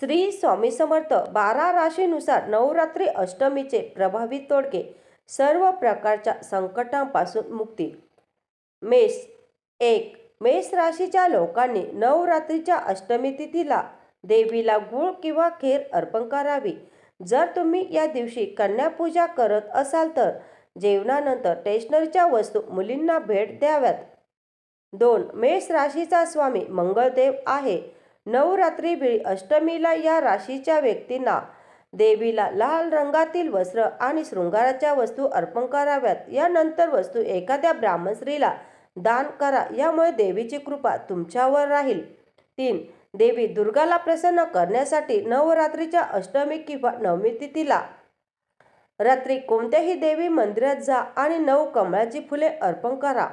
श्री स्वामी समर्थ बारा राशीनुसार नवरात्री अष्टमीचे प्रभावी तोडके सर्व प्रकारच्या संकटांपासून मुक्ती. मेष एक मेष राशीच्या लोकांनी नवरात्रीच्या अष्टमी तिथीला देवीला गुळ किंवा खीर अर्पण करावी. जर तुम्ही या दिवशी कन्यापूजा करत असाल तर जेवणानंतर स्टेशनरीच्या वस्तू मुलींना भेट द्याव्यात. दोन मेष राशीचा स्वामी मंगळदेव आहे. नवरात्री वेळी अष्टमीला या राशीच्या व्यक्तींना देवीला लाल रंगातील वस्त्र आणि शृंगाराच्या वस्तू अर्पण कराव्यात. यानंतर वस्तू एखाद्या ब्राह्मण स्त्रीला दान करा. यामुळे देवीची कृपा तुमच्यावर राहील. तीन देवी दुर्गाला प्रसन्न करण्यासाठी नवरात्रीच्या अष्टमी किंवा नवमी तिथीला रात्री कोणत्याही देवी मंदिरात जा आणि नऊ कमळाची फुले अर्पण करा.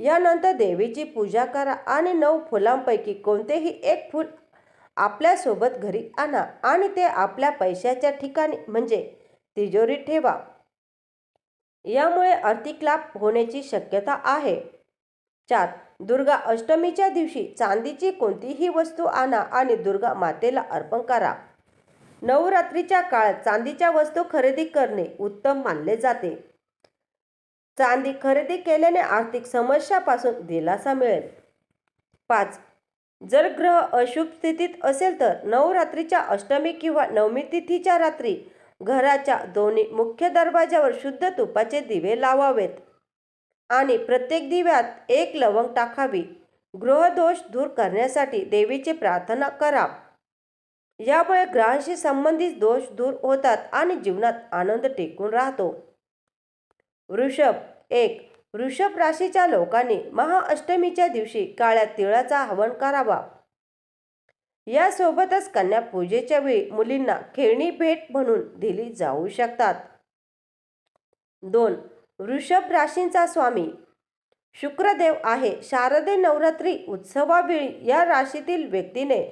यानंतर देवीची पूजा करा आणि नऊ फुलांपैकी कोणतेही एक फूल आपल्यासोबत घरी आणा आणि ते आपल्या पैशाच्या ठिकाणी म्हणजे तिजोरीत ठेवा. यामुळे आर्थिक लाभ होण्याची शक्यता आहे. चार दुर्गा अष्टमीच्या दिवशी चांदीची कोणतीही वस्तू आणा आणि दुर्गा मातेला अर्पण करा. नवरात्रीच्या काळात चांदीच्या वस्तू खरेदी करणे उत्तम मानले जाते. चांदी खरेदी केल्याने आर्थिक समस्यापासून दिलासा मिळेल. पाच. जर ग्रह अशुभ स्थितीत असेल तर नवरात्रीच्या अष्टमी किंवा नवमी तिथीच्या रात्री घराच्या दोन्ही मुख्य दरवाजावर शुद्ध तुपाचे दिवे लावावेत आणि प्रत्येक दिव्यात एक लवंग टाकावी. ग्रहदोष दूर करण्यासाठी देवीची प्रार्थना करा. यामुळे ग्रहांशी संबंधित दोष दूर होतात आणि जीवनात आनंद टिकून राहतो. वृषभ एक वृषभ राशीच्या लोकांनी महाअष्टमीच्या दिवशी काळ्या तिळाचा हवन करावा. यासोबतच कन्या पूजेच्या वेळी मुलींना खेळणी भेट म्हणून दिली जाऊ शकतात. दोन वृषभ राशींचा स्वामी शुक्रदेव आहे शारदे नवरात्री उत्सवावेळी या राशीतील व्यक्तीने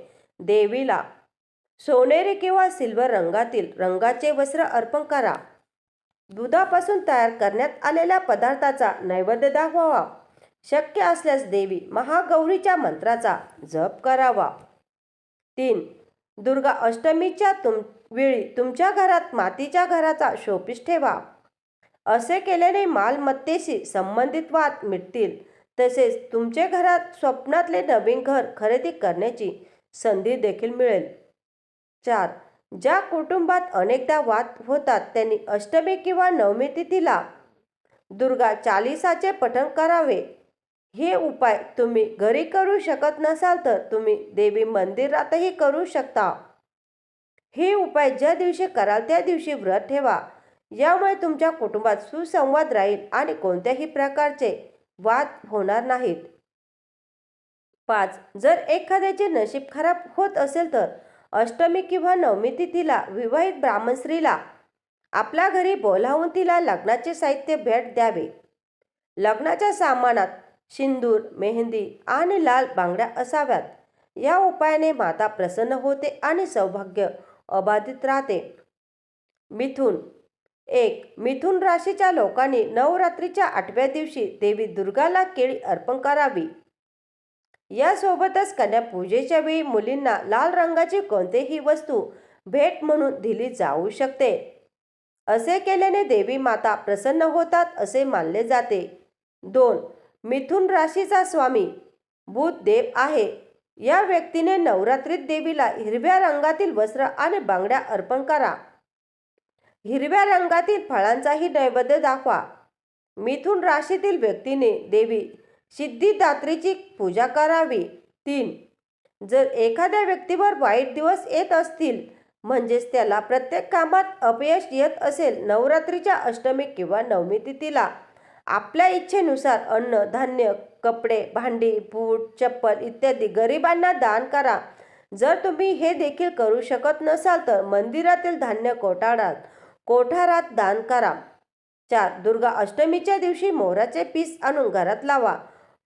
देवीला सोनेरी किंवा सिल्वर रंगातील रंगाचे वस्त्र अर्पण करा. दुधापासून तयार करण्यात आलेल्या पदार्थाचा नैवेद्य दाखवावा. शक्य असल्यास देवी महागौरीच्या मंत्राचा जप करावा. तीन दुर्गा अष्टमीच्या तुम वेळी तुमच्या घरात मातीच्या घराचा शोपीस ठेवा. असे केल्याने मालमत्तेशी संबंधित वाद मिटतील. तसेच तुमचे घरात स्वप्नातले नवीन घर खरेदी करण्याची संधी देखील मिळेल. चार ज्या कुटुंबात अनेकदा वाद होतात त्यांनी अष्टमी किंवा नवमी तिथीला दुर्गा चालिसाचे पठण करावे. हे उपाय तुम्ही घरी करू शकत नसाल तर तुम्ही देवी मंदिरातही करू शकता. हे उपाय ज्या दिवशी कराल त्या दिवशी व्रत ठेवा. यामुळे तुमच्या कुटुंबात सुसंवाद राहील आणि कोणत्याही प्रकारचे वाद होणार नाहीत. पाच जर एखाद्याचे नशीब खराब होत असेल तर अष्टमी किंवा नवमी तिथीला विवाहित ब्राह्मण स्त्रीला आपल्या घरी बोलावून तिला लग्नाचे साहित्य भेट द्यावे. लग्नाच्या सामानात सिंदूर मेहंदी आणि लाल बांगड्या असाव्यात. या उपायाने माता प्रसन्न होते आणि सौभाग्य अबाधित राहते. मिथुन एक मिथुन राशीच्या लोकांनी नवरात्रीच्या आठव्या दिवशी देवी दुर्गाला केळी अर्पण करावी. यासोबतच कन्या पूजेच्या वेळी मुलींना लाल रंगाची कोणतीही वस्तू भेट म्हणून दिली जाऊ शकते. असे केल्याने देवी माता प्रसन्न होतात असे मानले जाते. दोन मिथुन राशीचा स्वामी बुध देव आहे. या व्यक्तीने नवरात्रीत देवीला हिरव्या रंगातील वस्त्र आणि बांगड्या अर्पण करा. हिरव्या रंगातील फळांचाही नैवेद्य दाखवा. मिथुन राशीतील व्यक्तीने देवी सिद्धिदात्रीची पूजा करावी. तीन जर एखाद्या व्यक्तीवर वाईट दिवस येत असतील म्हणजेच त्याला प्रत्येक कामात अपयश येत असेल नवरात्रीच्या अष्टमी किंवा नवमी तिथीला आपल्या इच्छेनुसार अन्न धान्य कपडे भांडी बूट चप्पल इत्यादी गरिबांना दान करा. जर तुम्ही हे देखील करू शकत नसाल तर मंदिरातील धान्य कोठारात कोठारात दान करा. चार दुर्गा अष्टमीच्या दिवशी मोराचे पीस आणून घरात लावा.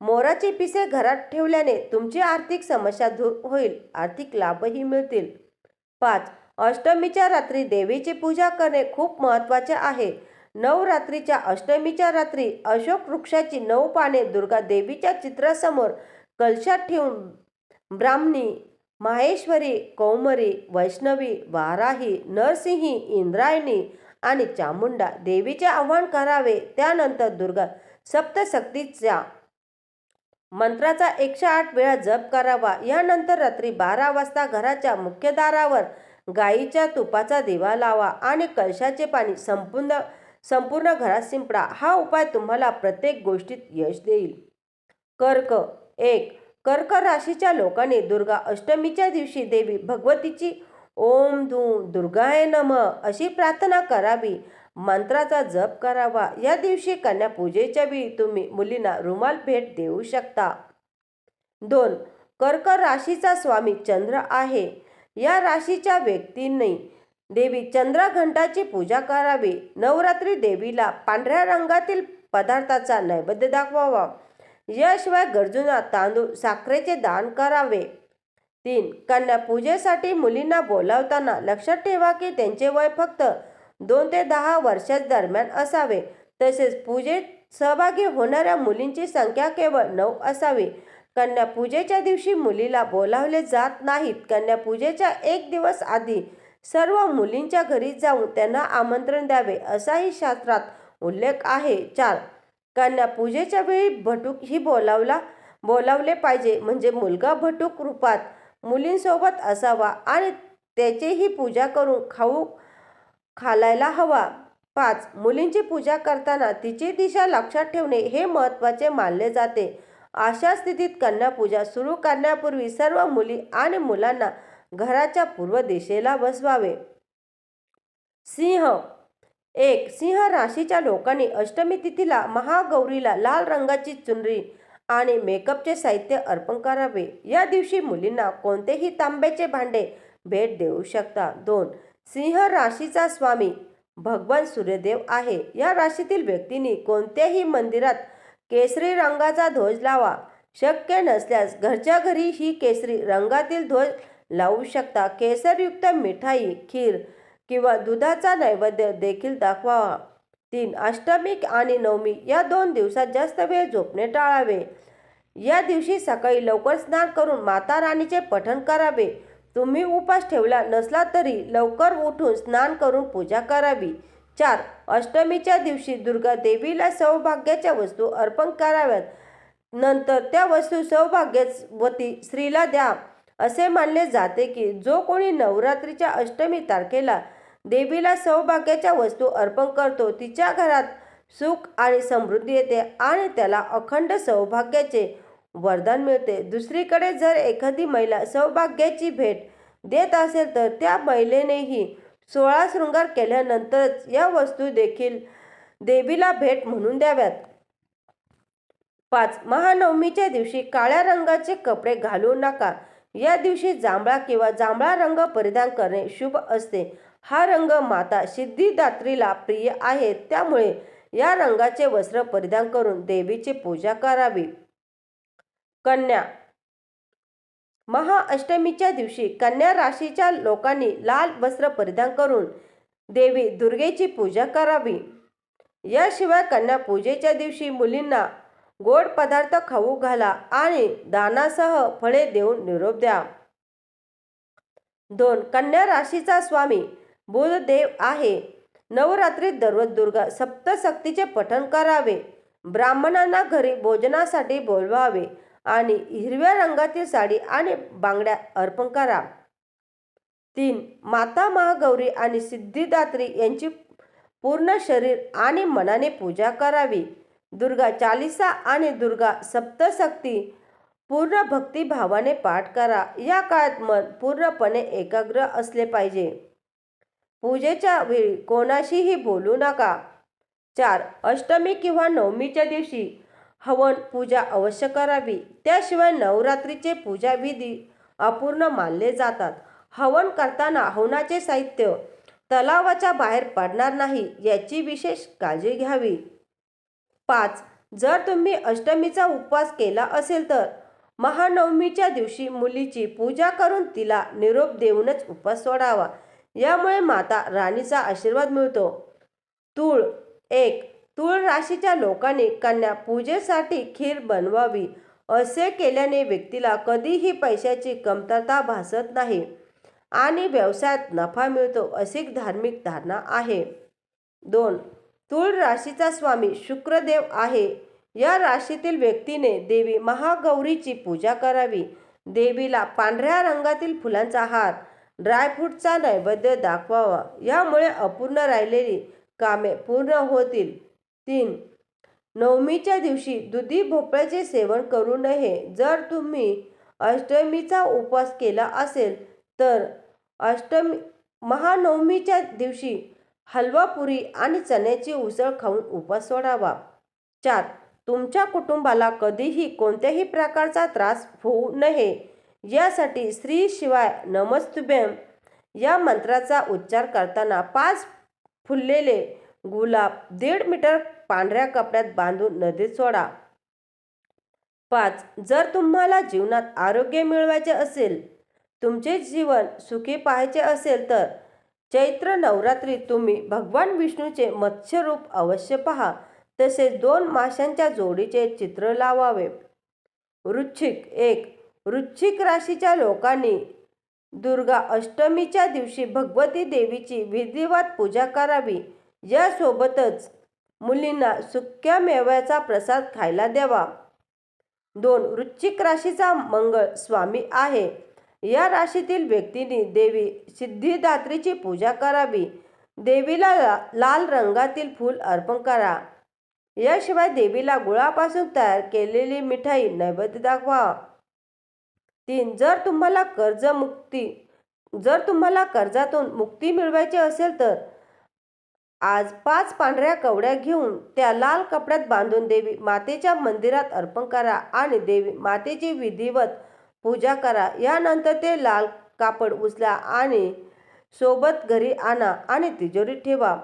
मोराची पिसे घरात ठेवल्याने तुमची आर्थिक समस्या दूर होईल. आर्थिक लाभही मिळतील. पाच. अष्टमीच्या रात्री देवीची पूजा करणे खूप महत्त्वाचे आहे. नवरात्रीच्या अष्टमीच्या रात्री अशोक वृक्षाची नऊ पाने दुर्गा देवीच्या चित्रासमोर कलशात ठेवून ब्राह्मणी माहेश्वरी कौमरी वैष्णवी वाराही नरसिंही इंद्रायणी आणि चामुंडा देवीचे आवाहन करावे. त्यानंतर दुर्गा सप्तशक्तीच्या मंत्राचा एकशे आठ वेळा जप करावा. यानंतर रात्री बारा वाजता घराच्या मुख्यदारावर गाईच्या तुपाचा दिवा लावा आणि कलशाचे पाणी संपूर्ण संपूर्ण घरात शिंपडा. हा उपाय तुम्हाला प्रत्येक गोष्टीत यश देईल. कर्क एक. कर्क राशीच्या लोकांनी दुर्गा अष्टमीच्या दिवशी देवी भगवतीची ओम धूम दुर्गाय नम अशी प्रार्थना करावी. मंत्राचा जप करावा. या दिवशी कन्या पूजेच्या वेळी तुम्ही मुलींना रुमाल भेट देऊ शकता. दोन कर्क राशीचा स्वामी चंद्र आहे. या राशीच्या व्यक्तींनी देवी चंद्रघंटाची पूजा करावी. नवरात्री देवीला पांढऱ्या रंगातील पदार्थाचा नैवेद्य दाखवावा. याशिवाय गरजूंना तांदूळ साखरेचे दान करावे. तीन कन्या पूजेसाठी मुलींना बोलावताना लक्षात ठेवा की त्यांचे वय फक्त दोन ते दहा वर्षां दरम्यान असावे. तसेच पूजेत सहभागी होणाऱ्या मुलींची संख्या केवळ नऊ असावी. कन्या पूजेच्या दिवशी मुलीला बोलावले जात नाहीत. कन्या पूजेच्या एक दिवस आधी सर्व मुलींच्या घरी जाऊन त्यांना आमंत्रण द्यावे असाही शास्त्रात उल्लेख आहे. चार. कन्या पूजेच्या वेळी भटूक ही बोलावला बोलावले पाहिजे. म्हणजे मुलगा भटूक रूपात मुलींसोबत असावा आणि त्याचीही पूजा करून खाऊ खालायला हवा. पाच मुलींची पूजा करताना तिची दिशा लक्षात ठेवणे हे महत्त्वाचे मानले जाते. अशा स्थितीत कन्या पूजा सुरू करण्यापूर्वी सर्व मुली आणि मुलांना घराच्या पूर्व दिशेला बसवावे. सिंह. एक सिंह राशीच्या लोकांनी अष्टमी तिथीला महागौरीला लाल रंगाची चुनरी आणि मेकअपचे साहित्य अर्पण करावे. या दिवशी मुलींना कोणतेही तांब्याचे भांडे भेट देऊ शकता. दोन सिंह राशीचा स्वामी. भगवान सूर्यदेव आहे. या राशीतील व्यक्तींनी कोणत्याही मंदिरात केसरी रंगाचा ध्वज लावा. शक्य नसल्यास घरच्या घरी ही केसरी रंगातील ध्वज लावू शकता. केसरयुक्त मिठाई खीर किंवा दुधाचा नैवेद्य देखील दाखवावा. तीन अष्टमी आणि नवमी या दोन दिवसात जास्त वेळ झोपणे टाळावे. या दिवशी सकाळी लवकर स्नान करून माता राणीचे पठण करावे. तुम्ही उपास ठेवला नसला तरी लवकर उठून स्नान करून पूजा करावी. चार अष्टमीच्या दिवशी दुर्गा देवीला सौभाग्याच्या वस्तू अर्पण कराव्यात. नंतर त्या वस्तू सौभाग्यवती स्त्रीला द्या. असे मानले जाते की जो कोणी नवरात्रीच्या अष्टमी तारखेला देवीला सौभाग्याच्या वस्तू अर्पण करतो तिच्या घरात सुख आणि समृद्धी येते आणि त्याला अखंड सौभाग्याचे वरदान मिळते. दुसरीकडे जर एखादी महिला सौभाग्याची भेट देत असेल तर त्या महिलेनेही सोळा शृंगार केल्यानंतरच या वस्तू देखील देवीला भेट म्हणून द्याव्यात. पाच महानवमीच्या दिवशी काळ्या रंगाचे कपडे घालू नका. या दिवशी जांभळा किंवा जांभळा रंग परिधान करणे शुभ असते. हा रंग माता सिद्धिदात्रीला प्रिय आहे. त्यामुळे या रंगाचे वस्त्र परिधान करून देवीची पूजा करावी. कन्या. महाअष्टमीच्या दिवशी कन्या राशीच्या लोकांनी लाल वस्त्र परिधान करून देवी दुर्गेची पूजा करावी. याशिवाय कन्या पूजेच्या दिवशी मुलींना गोड पदार्थ खाऊ घाला आणि दानासह फळे देऊन निरोप द्या. दोन कन्या राशीचा स्वामी बुधदेव आहे. नवरात्रीत दररोज दुर्गा सप्तशक्तीचे पठण करावे. ब्राह्मणांना घरी भोजनासाठी बोलवावे. आणि हिरव्या रंगातील साडी आणि बांगड्या अर्पण करा. तीन माता महागौरी आणि सिद्धिदात्री यांची पूर्ण शरीर आणि मनाने पूजा करावी. दुर्गा चालिसा आणि दुर्गा सप्तशक्ती पूर्ण भक्तिभावाने पाठ करा. या काळात मन पूर्णपणे एकाग्र असले पाहिजे. पूजेच्या वेळी कोणाशीही बोलू नका. चार अष्टमी किंवा नवमीच्या दिवशी हवन पूजा अवश्य करावी. त्याशिवाय नवरात्रीचे पूजा विधी अपूर्ण मानले जातात. हवन करताना हवनाचे साहित्य तलावाच्या बाहेर पडणार नाही याची विशेष काळजी घ्यावी. पाच जर तुम्ही अष्टमीचा उपवास केला असेल तर महानवमीच्या दिवशी मुलीची पूजा करून तिला निरोप देऊनच उपवास सोडावा. यामुळे माता राणीचा आशीर्वाद मिळतो. तूळ एक तूळ राशीच्या लोकांनी कन्या पूजेसाठी खीर बनवावी असे केल्याने व्यक्तीला कधीही पैशाची कमतरता भासत नाही आणि व्यवसायात नफा मिळतो अशी धार्मिक धारणा आहे. दोन तूळ राशीचा स्वामी शुक्रदेव आहे. या राशीतील व्यक्तीने देवी महागौरीची पूजा करावी. देवीला पांढऱ्या रंगातील फुलांचा हार ड्रायफ्रूटचा नैवेद्य दाखवावा. यामुळे अपूर्ण राहिलेली कामे पूर्ण होतील. तीन नवमीच्या दिवशी दुधी भोपळ्याचे सेवन करू नये. जर तुम्ही अष्टमीचा उपवास केला असेल तर अष्टमी महानवमीच्या दिवशी हलवा पुरी आणि चण्याची उसळ खाऊन उपवास सोडावा. चार तुमच्या कुटुंबाला कधीही कोणत्याही प्रकारचा त्रास होऊ नये. यासाठी श्री शिवाय नमस्तुभ्यम या मंत्राचा उच्चार करताना पाच फुललेले गुलाब दीड मीटर पांढऱ्या कपड्यात बांधून नदीत सोडा. पाच जर तुम्हाला जीवनात आरोग्य मिळवायचे असेल तुमचे जीवन सुखी पाहायचे असेल तर चैत्र नवरात्री तुम्ही भगवान विष्णूचे मत्स्यरूप अवश्य पहा. तसेच दोन माशांच्या जोडीचे चित्र लावावे. वृश्चिक एक वृश्चिक राशीच्या लोकांनी दुर्गा अष्टमीच्या दिवशी भगवती देवीची विधिवत पूजा करावी. यासोबतच मुलींना सुक्या मेव्याचा प्रसाद खायला द्यावा. दोन वृश्चिक राशीचा मंगळ स्वामी आहे. या राशीतील व्यक्तींनी देवी सिद्धिदात्रीची पूजा करावी. देवीला ला- लाल रंगातील फूल अर्पण करा. याशिवाय देवीला गुळापासून तयार केलेली मिठाई नैवेद्य दाखवा. तीन जर तुम्हाला कर्जमुक्ती जर तुम्हाला कर्जातून मुक्ती मिळवायची असेल तर आज पाच पांढऱ्या कवड्या घेऊन त्या लाल कपड्यात बांधून देवी मातेच्या मंदिरात अर्पण करा आणि देवी मातेची विधिवत पूजा करा. यानंतर ते लाल कापड उचला आणि सोबत घरी आणा आणि तिजोरीत ठेवा.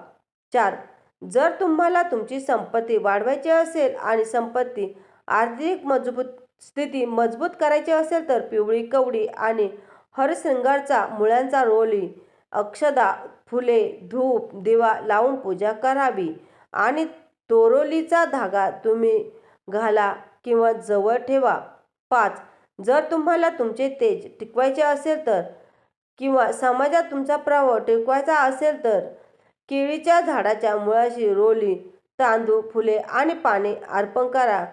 चार. जर तुम्हाला तुमची संपत्ती वाढवायची असेल आणि संपत्ती आर्थिक मजबूत स्थिती मजबूत करायची असेल तर पिवळी कवडी आणि हरशृंगारचा मुळ्यांचा रोली अक्षदा फुले धूप दिवा लावून पूजा करावी. आणि तोरोलीचा धागा तुम्ही घाला किंवा जवळ ठेवा. पाच जर तुम्हाला तुमचे तेज टिकवायचे असेल तर किंवा समाजात तुमचा प्रभाव टिकवायचा असेल तर केळीच्या झाडाच्या मुळाशी रोली तांदूळ फुले आणि पाणी अर्पण करा.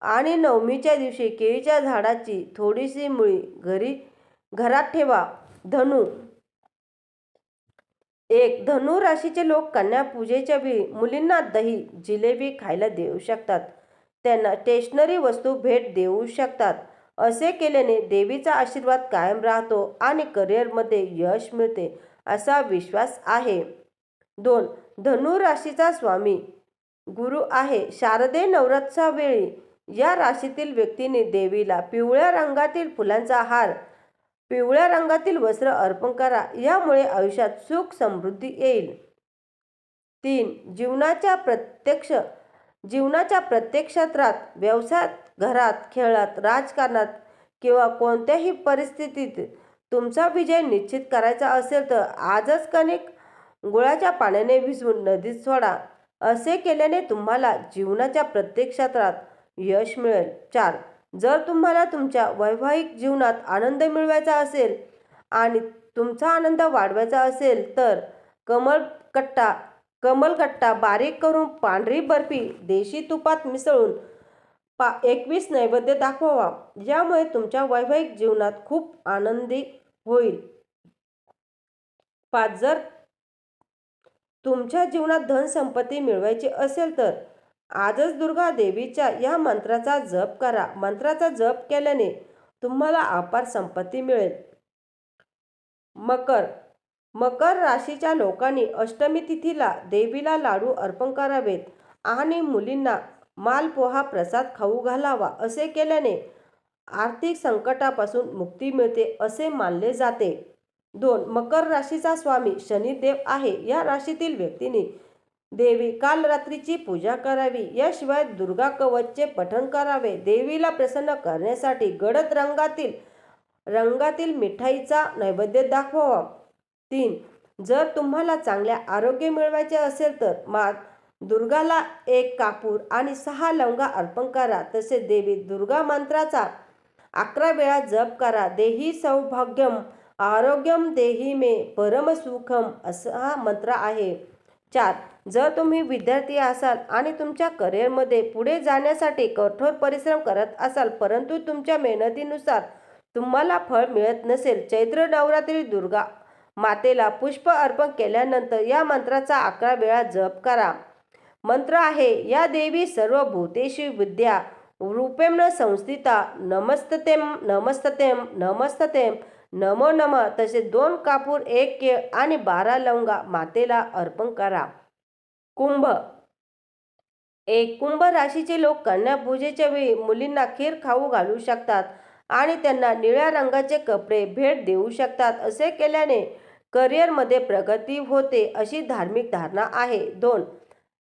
आणि नवमीच्या दिवशी केळीच्या झाडाची थोडीशी मुळी घरी घरात ठेवा. धनु एक धनु राशीचे लोक कन्या पूजेच्या वेळी मुलींना दही जिलेबी खायला देऊ शकतात. त्यांना स्टेशनरी वस्तू भेट देऊ शकतात. असे केल्याने देवीचा आशीर्वाद कायम राहतो आणि करिअरमध्ये यश मिळते असा विश्वास आहे. दोन धनु राशीचा स्वामी गुरु आहे. शारदे नवरात्रावेळी या राशीतील व्यक्तीने देवीला पिवळ्या रंगातील फुलांचा हार पिवळ्या रंगातील वस्त्र अर्पण करा. यामुळे आयुष्यात सुख समृद्धी येईल. तीन जीवनाच्या प्रत्यक्ष जीवनाच्या प्रत्येक क्षेत्रात व्यवसायात घरात खेळात राजकारणात किंवा कोणत्याही परिस्थितीत तुमचा विजय निश्चित करायचा असेल तर आजच कणिक गुळाच्या पाण्याने भिजवून नदीत सोडा. असे केल्याने तुम्हाला जीवनाच्या प्रत्येक क्षेत्रात यश मिळेल. चार जर तुम्हाला तुमच्या वैवाहिक जीवनात आनंद मिळवायचा असेल आणि तुमचा आनंद वाढवायचा असेल तर कमलकट्टा कमलकट्टा बारीक करून पांढरी बर्फी देशी तुपात मिसळून पा एकवीस नैवेद्य दाखवावा. ज्यामुळे तुमच्या वैवाहिक जीवनात खूप आनंदी होईल. पाच जर तुमच्या जीवनात धनसंपत्ती मिळवायची असेल तर आजच दुर्गा देवीच्या या मंत्राचा जप करा. मंत्राचा जप केल्याने तुम्हाला अपार संपत्ती मिळेल. मकर. मकर राशीच्या लोकांनी अष्टमी तिथीला देवीला लाडू अर्पण करावेत आणि मुलींना मालपोहा प्रसाद खाऊ घालावा असे केल्याने आर्थिक संकटापासून मुक्ती मिळते असे मानले जाते. दोन. मकर राशीचा स्वामी शनिदेव आहे. या राशीतील व्यक्तीने देवी काल रात्रीची पूजा करावी. याशिवाय दुर्गा कवचचे पठण करावे. देवीला प्रसन्न करण्यासाठी गडद रंगातील रंगातील मिठाईचा नैवेद्य दाखवावा. तीन जर तुम्हाला चांगले आरोग्य मिळवायचे असेल तर मात दुर्गाला एक कापूर आणि सहा लवंगा अर्पण करा. तसेच देवी दुर्गा मंत्राचा अकरा वेळा जप करा. देही सौभाग्यम आरोग्यम देही मे परमसुखम असा हा मंत्र आहे. चार जर तुम्ही विद्यार्थी असाल आणि तुमच्या करिअरमध्ये पुढे जाण्यासाठी कठोर परिश्रम करत असाल परंतु तुमच्या मेहनतीनुसार तुम्हाला फळ मिळत नसेल चैत्र नवरात्री दुर्गा मातेला पुष्प अर्पण केल्यानंतर या मंत्राचा अकरा वेळा जप करा. मंत्र आहे या देवी सर्व भूतेशी विद्या रूपेण संस्थिता नमस्ततेम नमस्ततेम नमस्ततेम नमो नम तसेच दोन कापूर एक केळ आणि बारा लवंगा मातेला अर्पण करा. कुंभ. एक कुंभ राशीचे लोक कन्या पूजेच्या वेळी मुलींना खीर खाऊ घालू शकतात आणि त्यांना निळ्या रंगाचे कपडे भेट देऊ शकतात. असे केल्याने करिअरमध्ये प्रगती होते अशी धार्मिक धारणा आहे. दोन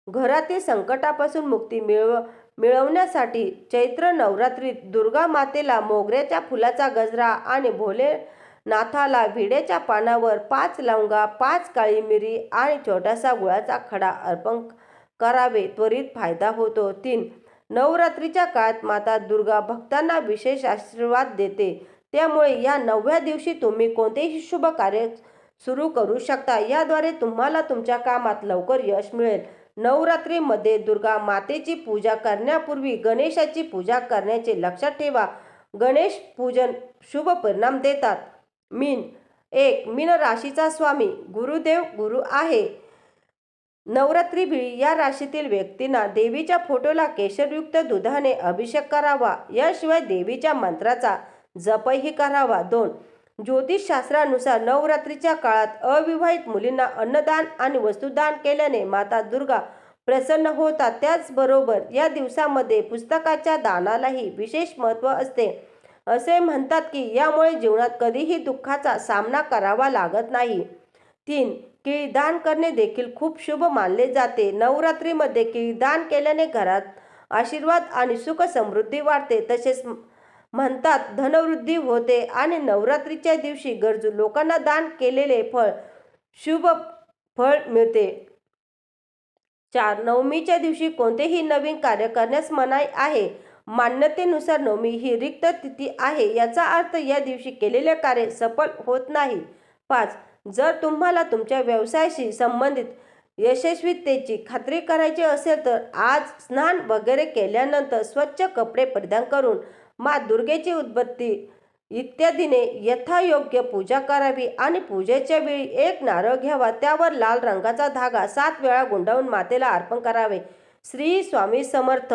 घरातील संकटापासून मुक्ती मिळव मिळवण्यासाठी चैत्र नवरात्रीत दुर्गा मातेला मोगऱ्याच्या फुलाचा गजरा आणि भोले नाथाला विड्याच्या पानावर पाच लवंगा पाच काळी मिरी आणि छोटासा गुळाचा खडा अर्पण करावे त्वरित फायदा होतो. तीन नवरात्रीच्या काळात माता दुर्गा भक्तांना विशेष आशीर्वाद देते. त्यामुळे या नवव्या दिवशी तुम्ही कोणतेही शुभ कार्य सुरू करू शकता. याद्वारे तुम्हाला तुमच्या कामात लवकर यश मिळेल. नवरात्रीमध्ये दुर्गा मातेची पूजा करण्यापूर्वी गणेशाची पूजा करण्याचे लक्षात ठेवा. गणेश पूजन शुभ परिणाम देतात. मीन. एक मीन राशीचा स्वामी. गुरुदेव गुरु आहे. नवरात्री या राशीतील व्यक्तींना देवीच्या फोटोला केशरयुक्त दुधाने अभिषेक करावा. याशिवाय देवीच्या मंत्राचा जपही करावा. दोन ज्योतिषशास्त्रानुसार नवरात्रीच्या काळात अविवाहित मुलींना अन्नदान आणि वस्तुदान केल्याने माता दुर्गा प्रसन्न होतात. त्याचबरोबर या दिवसामध्ये पुस्तकाच्या दानालाही विशेष महत्त्व असते. असे म्हणतात की यामुळे जीवनात कधीही दुःखाचा सामना करावा लागत नाही. तीन केळीदान करणे देखील खूप शुभ मानले जाते. नवरात्रीमध्ये केळीदान केल्याने घरात आशीर्वाद आणि सुख समृद्धी वाढते. तसेच म्हणतात धनवृद्धी होते आणि नवरात्रीच्या दिवशी गरजू लोकांना दान केलेले फळ शुभ फळ मिळते. चार नवमीच्या दिवशी कोणतेही नवीन कार्य करण्यास मनाई आहे. मान्यतेनुसार नवमी ही रिक्त तिथी आहे याचा अर्थ या दिवशी केलेले कार्य सफल होत नाही. पाच जर तुम्हाला तुमच्या व्यवसायाशी संबंधित यशस्वीतेची खात्री करायची असेल तर आज स्नान वगैरे केल्यानंतर स्वच्छ कपडे परिधान करून मा दुर्गेची उद्बत्ती इत्यादीने यथायोग्य पूजा करावी आणि पूजेच्या वेळी एक नारळ घ्यावा त्यावर लाल रंगाचा धागा सात वेळा गुंडावून मातेला अर्पण करावे. श्री स्वामी समर्थ.